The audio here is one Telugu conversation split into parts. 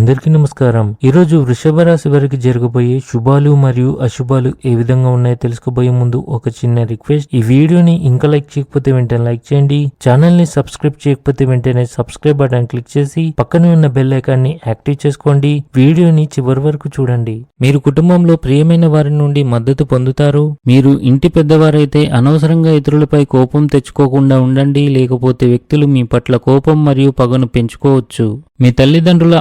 అందరికీ నమస్కారం. ఈ రోజు వృషభ రాశి వారికి జరగబోయే శుభాలు మరియు అశుభాలు ఏ విధంగా ఉన్నాయో తెలుసుకోబోయే ముందు ఒక చిన్న రిక్వెస్ట్. ఈ వీడియోని ఇంకా లైక్ చేయకపోతే వెంటనే లైక్ చేయండి. ఛానల్ని సబ్స్క్రైబ్ చేయకపోతే వెంటనే సబ్స్క్రైబ్ బటన్ క్లిక్ చేసి పక్కనే ఉన్న బెల్ ఐకాన్ని యాక్టివ్ చేసుకోండి. వీడియోని చివరి వరకు చూడండి. మీరు కుటుంబంలో ప్రియమైన వారి నుండి మద్దతు పొందుతారు. మీరు ఇంటి పెద్దవారైతే అనవసరంగా ఇతరులపై కోపం తెచ్చుకోకుండా ఉండండి. లేకపోతే వ్యక్తులు మీ పట్ల కోపం మరియు పగను పెంచుకోవచ్చు. మీ తల్లిదండ్రుల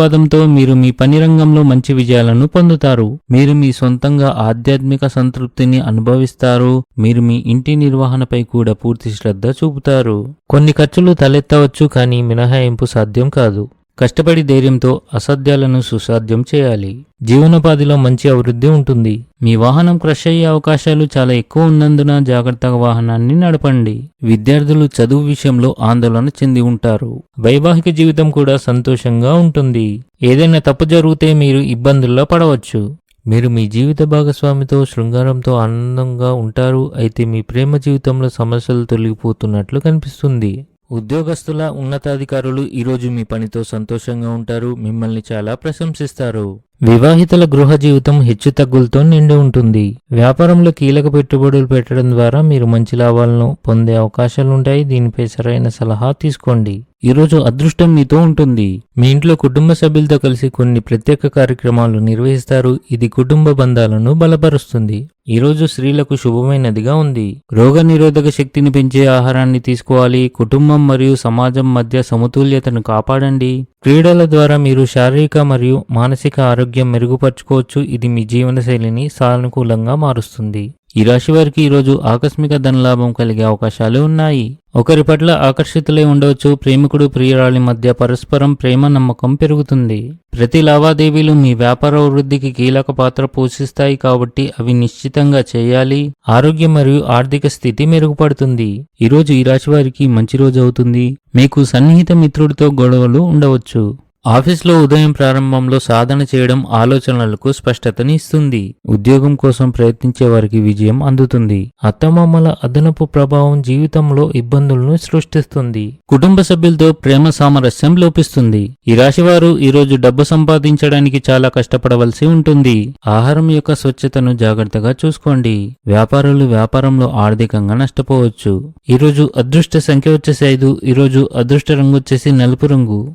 ఆశీర్వాదంతో మీరు మీ పని రంగంలో మంచి విజయాలను పొందుతారు. మీరు మీ సొంతంగా ఆధ్యాత్మిక సంతృప్తిని అనుభవిస్తారు. మీరు మీ ఇంటి నిర్వహణపై కూడా పూర్తి శ్రద్ధ చూపుతారు. కొన్ని ఖర్చులు తలెత్తవచ్చు కానీ మినహాయింపు సాధ్యం కాదు. కష్టపడి ధైర్యంతో అసాధ్యాలను సుసాధ్యం చేయాలి. జీవనోపాధిలో మంచి అభివృద్ధి ఉంటుంది. మీ వాహనం క్రష్ అయ్యే అవకాశాలు చాలా ఎక్కువ ఉన్నందున జాగ్రత్తగా వాహనాన్ని నడపండి. విద్యార్థులు చదువు విషయంలో ఆందోళన చెంది ఉంటారు. వైవాహిక జీవితం కూడా సంతోషంగా ఉంటుంది. ఏదైనా తప్పు జరిగితే మీరు ఇబ్బందుల్లో పడవచ్చు. మీరు మీ జీవిత భాగస్వామితో శృంగారంతో ఆనందంగా ఉంటారు. అయితే మీ ప్రేమ జీవితంలో సమస్యలు తొలగిపోతున్నట్లు కనిపిస్తుంది. ఉద్యోగస్తుల ఉన్నతాధికారులు ఈరోజు మీ పనితో సంతోషంగా ఉంటారు మిమ్మల్ని చాలా ప్రశంసిస్తారు. వివాహితుల గృహ జీవితం హెచ్చు తగ్గులతో నిండి ఉంటుంది. వ్యాపారంలో కీలక పెట్టుబడులు పెట్టడం ద్వారా మీరు మంచి లాభాలను పొందే అవకాశాలుంటాయి. దీనిపై సరైన సలహా తీసుకోండి. ఈరోజు అదృష్టం మీతో ఉంటుంది. మీ ఇంట్లో కుటుంబ సభ్యులతో కలిసి కొన్ని ప్రత్యేక కార్యక్రమాలు నిర్వహిస్తారు. ఇది కుటుంబ బంధాలను బలపరుస్తుంది. ఈరోజు స్త్రీలకు శుభమైనదిగా ఉంది. రోగ నిరోధక శక్తిని పెంచే ఆహారాన్ని తీసుకోవాలి. కుటుంబం మరియు సమాజం మధ్య సమతుల్యతను కాపాడండి. క్రీడల ద్వారా మీరు శారీరక మరియు మానసిక ఆరోగ్యం మెరుగుపరుచుకోవచ్చు. ఇది మీ జీవనశైలిని సానుకూలంగా మారుస్తుంది. ఈ రాశి వారికి ఈరోజు ఆకస్మిక ధనలాభం కలిగే అవకాశాలు ఉన్నాయి. ఒకరి పట్ల ఆకర్షితులై ఉండవచ్చు ప్రేమికుడు ప్రియురాలి మధ్య పరస్పరం ప్రేమ నమ్మకం పెరుగుతుంది. ప్రతి లావాదేవీలు మీ వ్యాపార వృద్ధికి కీలక పాత్ర పోషిస్తాయి కాబట్టి అవి నిశ్చితంగా చేయాలి. ఆరోగ్యం మరియు ఆర్థిక స్థితి మెరుగుపడుతుంది. ఈరోజు ఈ రాశి వారికి మంచి రోజు అవుతుంది. మీకు సన్నిహిత మిత్రుడితో గొడవలు ఉండవచ్చు. ఆఫీస్లో ఉదయం ప్రారంభంలో సాధన చేయడం ఆలోచనలకు స్పష్టతని ఇస్తుంది. ఉద్యోగం కోసం ప్రయత్నించే వారికి విజయం అందుతుంది. అత్తమామల అదనపు ప్రభావం జీవితంలో ఇబ్బందులను సృష్టిస్తుంది. కుటుంబ సభ్యులతో ప్రేమ సామరస్యం లోపిస్తుంది. ఈ రాశివారు ఈరోజు డబ్బు సంపాదించడానికి చాలా కష్టపడవలసి ఉంటుంది. ఆహారం యొక్క స్వచ్ఛతను జాగ్రత్తగా చూసుకోండి. వ్యాపారులు వ్యాపారంలో ఆర్థికంగా నష్టపోవచ్చు. ఈరోజు అదృష్ట సంఖ్య వచ్చేసి ఐదు ఈరోజు అదృష్ట రంగు వచ్చేసి నలుపు రంగు.